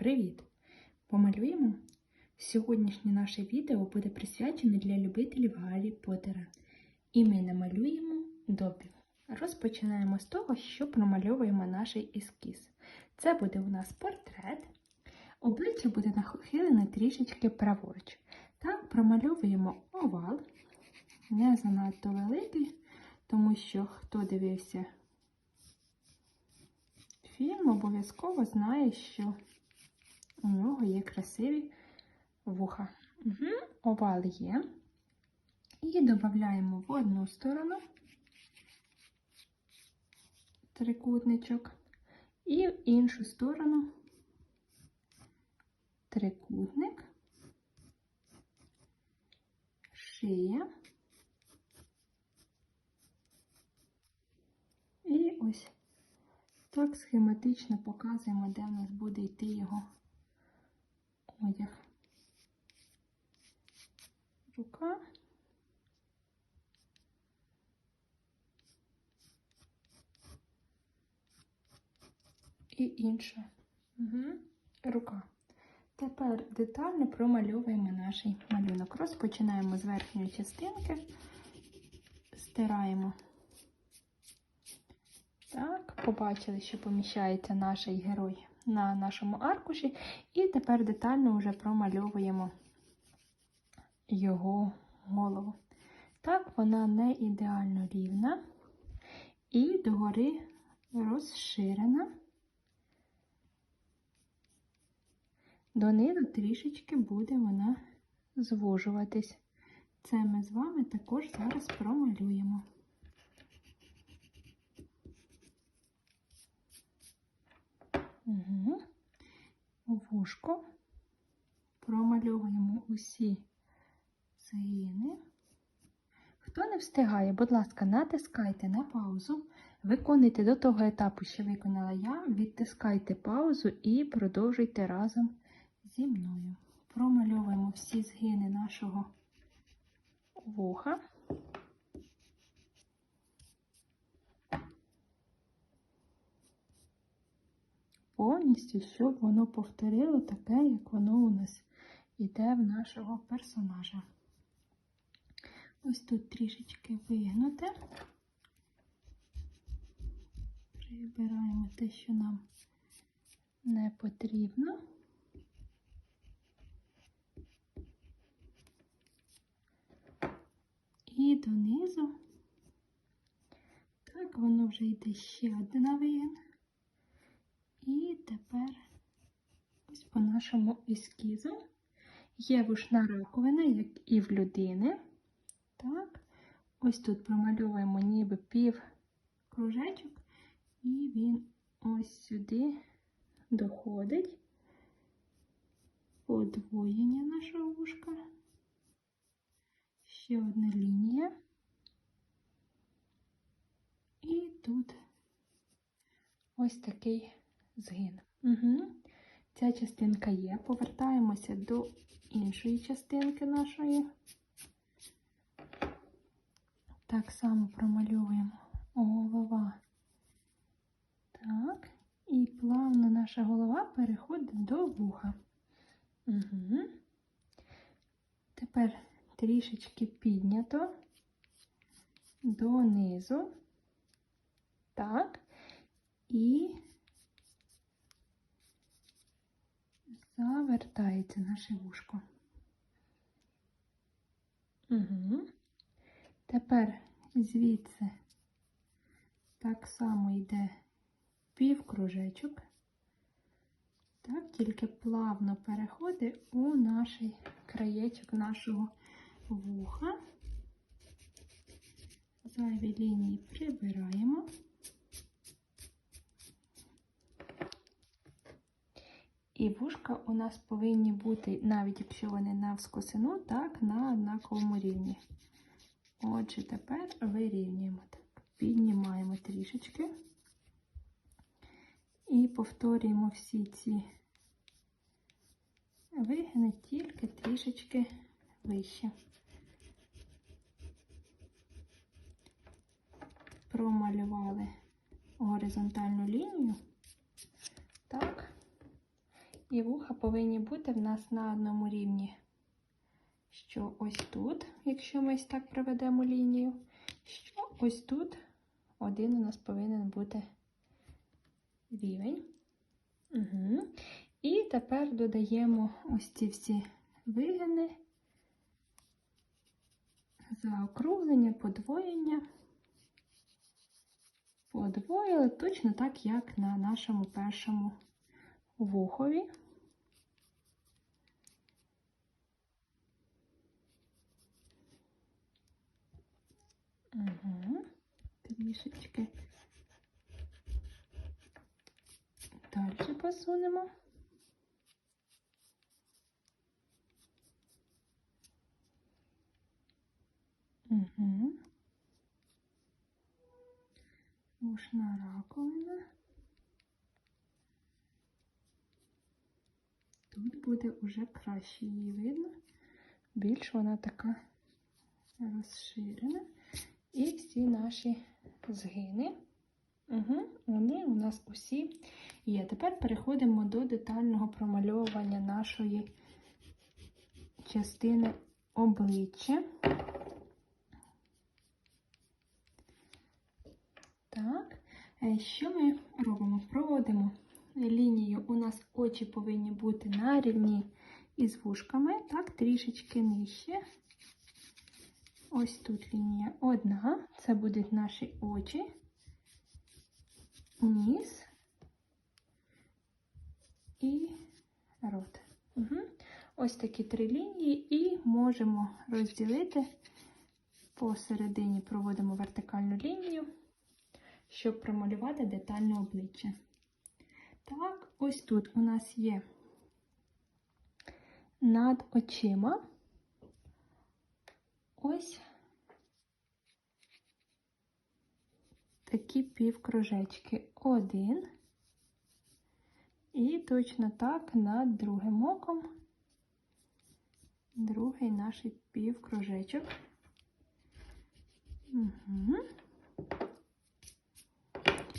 Привіт! Помалюємо? Сьогоднішнє наше відео буде присвячене для любителів Гаррі Поттера. І ми намалюємо добрів. Розпочинаємо з того, що промальовуємо наш ескіз. Це буде у нас портрет. Обличчя буде нахилене трішечки праворуч. Так, промальовуємо овал, не занадто великий, тому що хто дивився фільм, обов'язково знає, що у нього є красиві вуха. Угу. Овал є. І додаємо в одну сторону трикутничок, і в іншу сторону трикутник, шия. І ось так схематично показуємо, де в нас буде йти його одяг. Рука. І інша угу. рука. Тепер детально промальовуємо наш малюнок. Розпочинаємо з верхньої частинки, стираємо. Так, побачили, що поміщається наш герой на нашому аркуші, і тепер детально вже промальовуємо його голову. Так, вона не ідеально рівна і догори розширена. Донизу трішечки буде вона звужуватись. Це ми з вами також зараз промалюємо. Угу. Вушко промальовуємо усі згини. Хто не встигає, будь ласка, натискайте на паузу. Виконуйте до того етапу, що виконала я, відтискайте паузу і продовжуйте разом зі мною. Промальовуємо всі згини нашого вуха. Повністю, щоб воно повторило таке, як воно у нас йде в нашого персонажа. Ось тут трішечки вигнуте. Прибираємо те, що нам не потрібно. І донизу. Так, воно вже йде ще одна вигін. І тепер ось по нашому ескізу є вушна раковина, як і в людини. Так, ось тут промальовуємо ніби пів кружечок, і він ось сюди доходить подвоєння нашого вушка. Ще одна лінія. І тут ось такий згин. Угу. Ця частинка є. Повертаємося до іншої частинки нашої. Так само промальовуємо голова. Так, і плавно наша голова переходить до вуха. Угу. Тепер трішечки піднято донизу. Так, і завертається наше вушко. Угу. Тепер звідси так само йде півкружечок, так, тільки плавно переходить у наш краєчок нашого вуха. Зайві лінії прибираємо. І вушка у нас повинні бути, навіть якщо вони навскосину, так, на однаковому рівні. Отже, тепер вирівнюємо. Піднімаємо трішечки і повторюємо всі ці вигини тільки трішечки вище. Промалювали горизонтальну лінію. Так. І вуха повинні бути в нас на одному рівні. Що ось тут, якщо ми ось так проведемо лінію, що ось тут один у нас повинен бути рівень. Угу. І тепер додаємо ось ці всі вигини, заокруглення, подвоєння. Подвоїли точно так, як на нашому першому вухові. Угу. Трішечки далі посунемо. Угу. Ушна раковина. Тут буде вже краще її видно. Більш вона така розширена. І всі наші згини. Угу, Вони у нас усі є. Тепер переходимо до детального промальовування нашої частини обличчя. Так, е, що ми робимо? Проводимо лінію. У нас очі повинні бути на рівні із вушками, так, трішечки нижче. Ось тут лінія одна, це будуть наші очі, ніс і рот. Угу. Ось такі три лінії, і можемо розділити посередині, проводимо вертикальну лінію, щоб промалювати детальне обличчя. Так, ось тут у нас є над очима. Ось такі півкружечки. Один. І точно так над другим оком. Другий наш півкружечок. Угу.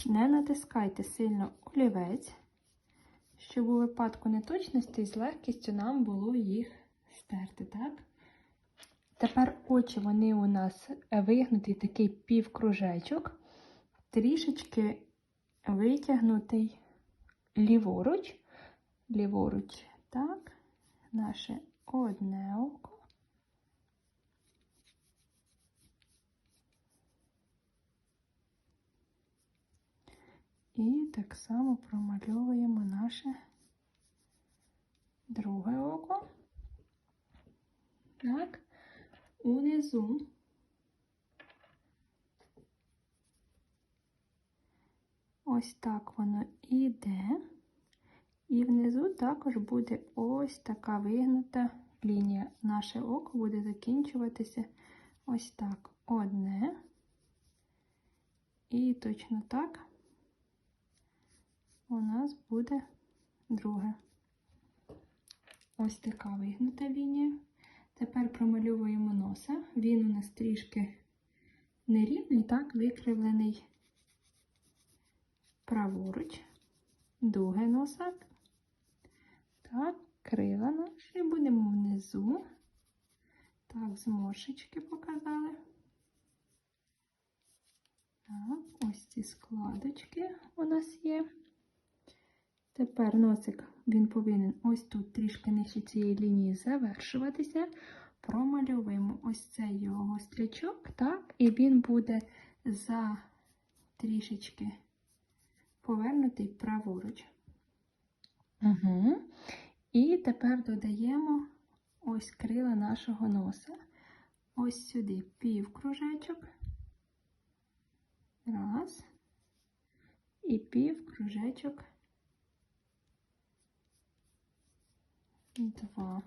Не натискайте сильно олівець, щоб у випадку неточностей з легкістю нам було їх стерти, так? Тепер очі вони у нас вигнутий такий півкружечок, трішечки витягнутий ліворуч, ліворуч, так, наше одне око. І так само промальовуємо наше друге око. Так унизу ось так воно іде, і внизу також буде ось така вигнута лінія. Наше око буде закінчуватися ось так одне. І точно так у нас буде друге. Ось така вигнута лінія. Тепер промальовуємо носа. Він у нас трішки нерівний, так, викривлений праворуч, дуги носа. Так, крила наші будемо внизу. Так, зморшечки показали. Так, ось ці складочки у нас є. Тепер носик він повинен ось тут трішки нижче цієї лінії завершуватися. Промальовуємо ось цей його стрічок, так, і він буде за трішечки повернутий праворуч. Угу. І тепер додаємо ось крила нашого носа. Ось сюди півкружечок. Раз. І півкружечок. Два.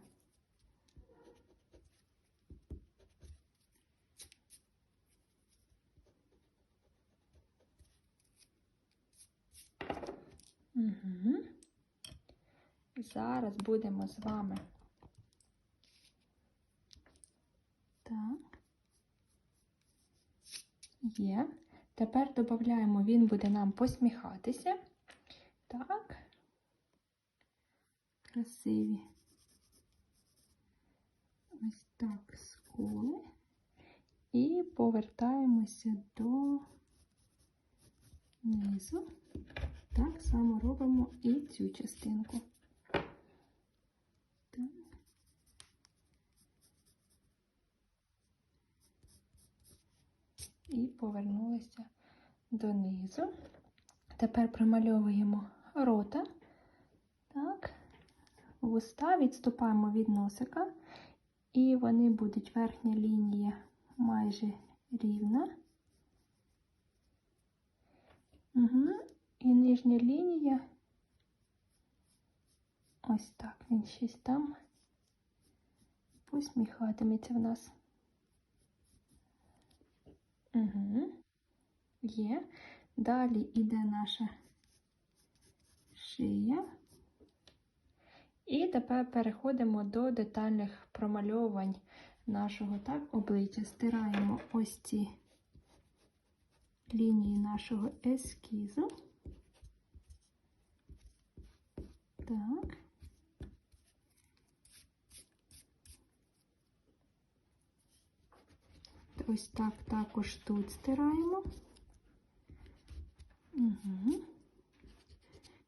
Угу. Зараз будемо з вами. Так. Є. Тепер додаємо, він буде нам посміхатися. Так. красиві так скули. І повертаємося до низу. Так само робимо і цю частинку. І повернулися донизу. Тепер промальовуємо рота. Так. Вуста відступаємо від носика, і вони будуть верхня лінія майже рівна. Угу. І нижня лінія. Ось так він щось там посміхатиметься в нас. Угу. Є. Далі йде наша шия. І тепер переходимо до детальних промальовувань нашого так, обличчя. Стираємо ось ці лінії нашого ескізу. Так. Ось так також тут стираємо. Угу.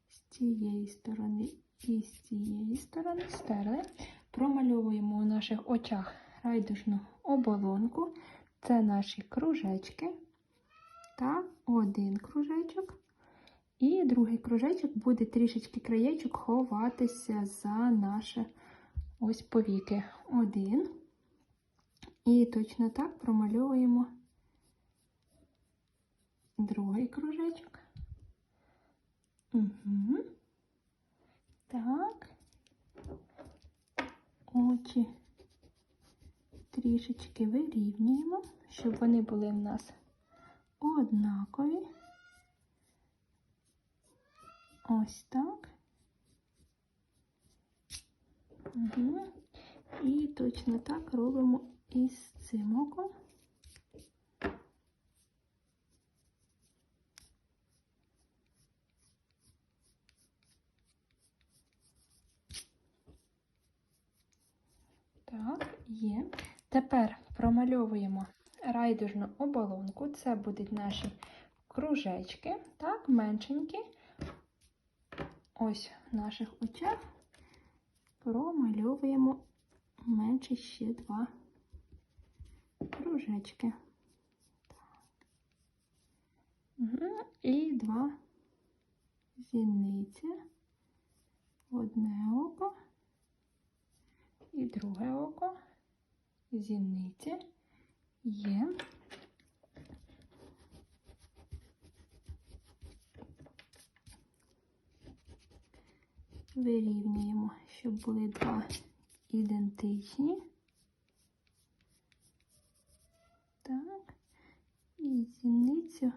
З цієї сторони і з цієї сторони стерли. Промальовуємо у наших очах райдужну оболонку. Це наші кружечки. Та один кружечок. І другий кружечок буде трішечки краєчок ховатися за наше ось повіки. Один. І точно так промальовуємо другий кружечок. Угу. Так. Очі трішечки вирівнюємо, щоб вони були в нас однакові. Ось так. Угу. І точно так робимо із цим оком. Так, є. Тепер промальовуємо райдужну оболонку. Це будуть наші кружечки, так, меншенькі. Ось в наших очах промальовуємо менше ще два кружечки. Угу. І два зіниці. Одне око і друге око, зіниці є. Вирівнюємо, щоб були два ідентичні. Так, і зіницю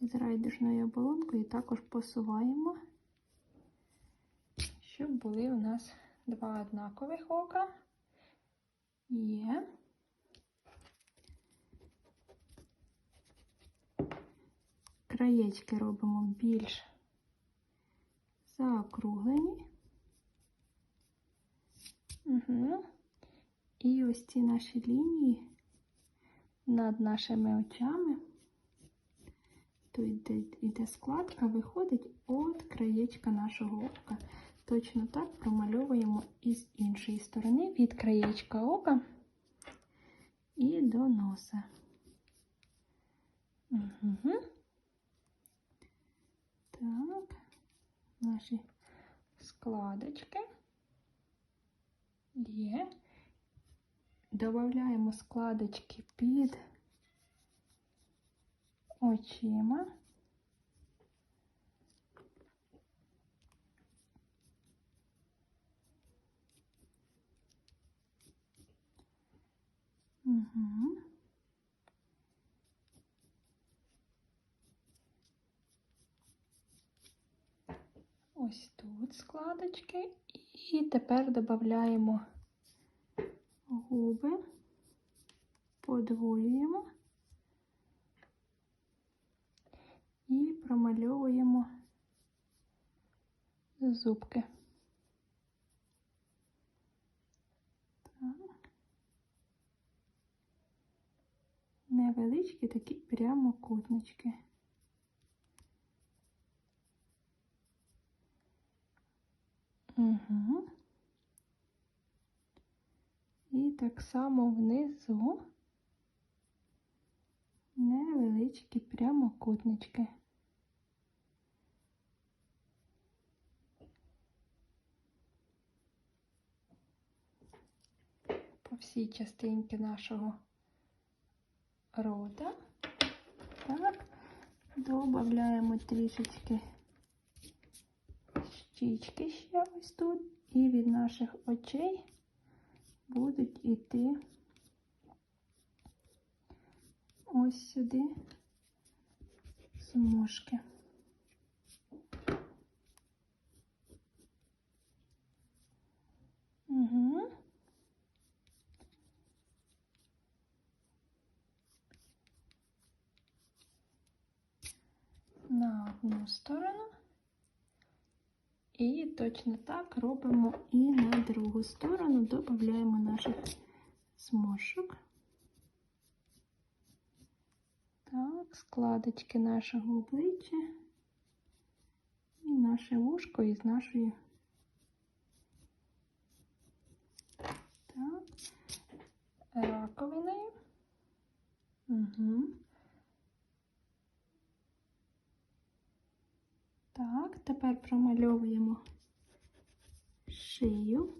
з райдужною оболонкою також посуваємо, щоб були у нас два однакових ока. Є. Краєчки робимо більш заокруглені. Угу. І ось ці наші лінії над нашими очами, тут йде, йде складка, виходить от краєчка нашого ока. Точно так промальовуємо і з іншої сторони від краєчка ока і до носа. Угу. Так, наші складочки є. Додаємо складочки під очима. Ось тут складочки. І тепер додаємо губи, подвоюємо і промальовуємо зубки. Прямокутнички. Угу. І так само внизу невеличкі прямокутнички. По всій частинці нашого рота. Так, додаємо трішечки щічки ще ось тут, і від наших очей будуть іти ось сюди смужки. Угу. На одну сторону. І точно так робимо і на другу сторону, додаємо наших смужок. Так, складочки нашого обличчя і наше вушко із нашої. Так, раковиною. Угу. Так, тепер промальовуємо шию.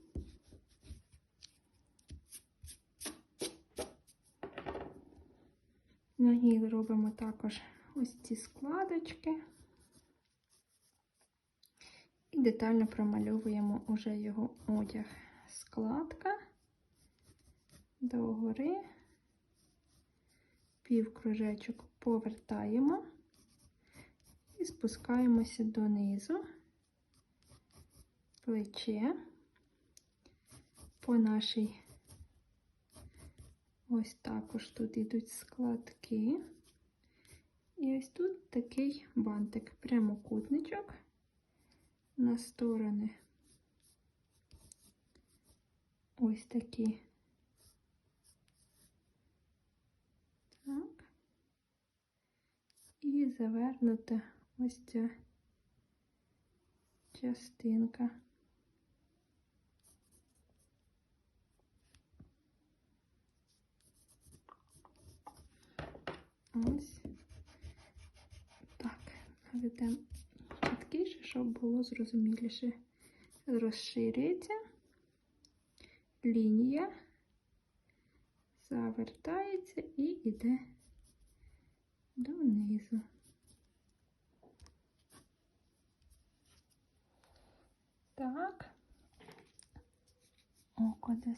На ній робимо також ось ці складочки і детально промальовуємо уже його одяг. Складка догори, півкружечок повертаємо і спускаємося донизу, плече по нашій ось також тут йдуть складки. І ось тут такий бантик, прямокутничок на сторони. Ось такі. Так. І завернута ось ця частинка. Ось так, наведемо чіткіше, щоб було зрозуміліше. Розширюється лінія, завертається і йде донизу. Так, око де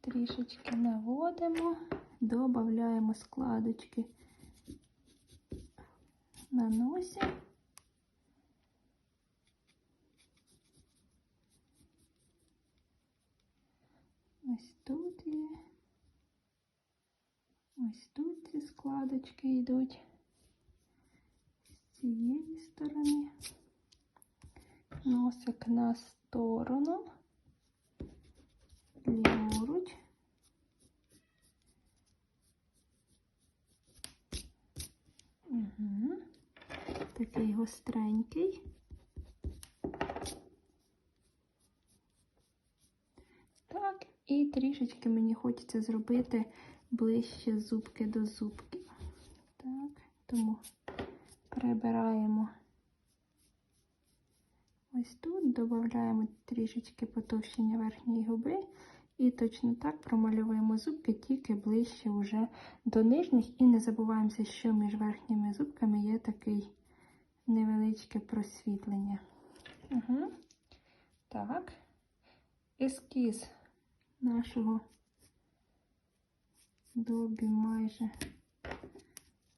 трішечки наводимо, додаємо складочки на носі. Ось тут є. Ось тут ці складочки йдуть з цієї сторони. Носик на сторону, ліворуч. Угу. Такий гостренький. Так, і трішечки мені хочеться зробити ближче зубки до зубки. Так, тому прибираємо ось тут, додаємо трішечки потовщення верхньої губи. І точно так промальовуємо зубки тільки ближче вже до нижніх. І не забуваємося, що між верхніми зубками є такий невеличке просвітлення. Угу. Так, ескіз нашого добі майже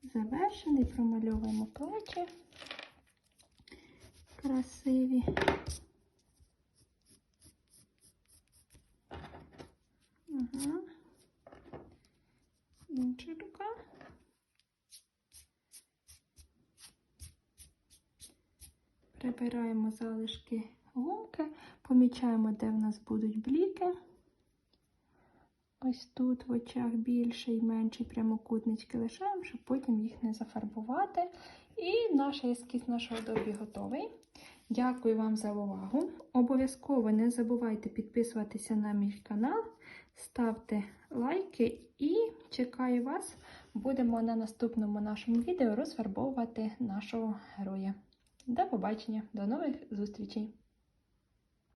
завершений. Промальовуємо плечі красиві. Угу. Інша рука. Прибираємо залишки гумки, помічаємо, де в нас будуть бліки. ось тут в очах більше і менші прямокутнички лишаємо, щоб потім їх не зафарбувати. І наш ескіз нашого добі готовий. Дякую вам за увагу. Обов'язково не забувайте підписуватися на мій канал, ставте лайки і чекаю вас. Будемо на наступному нашому відео розфарбовувати нашого героя. До побачення, до нових зустрічей!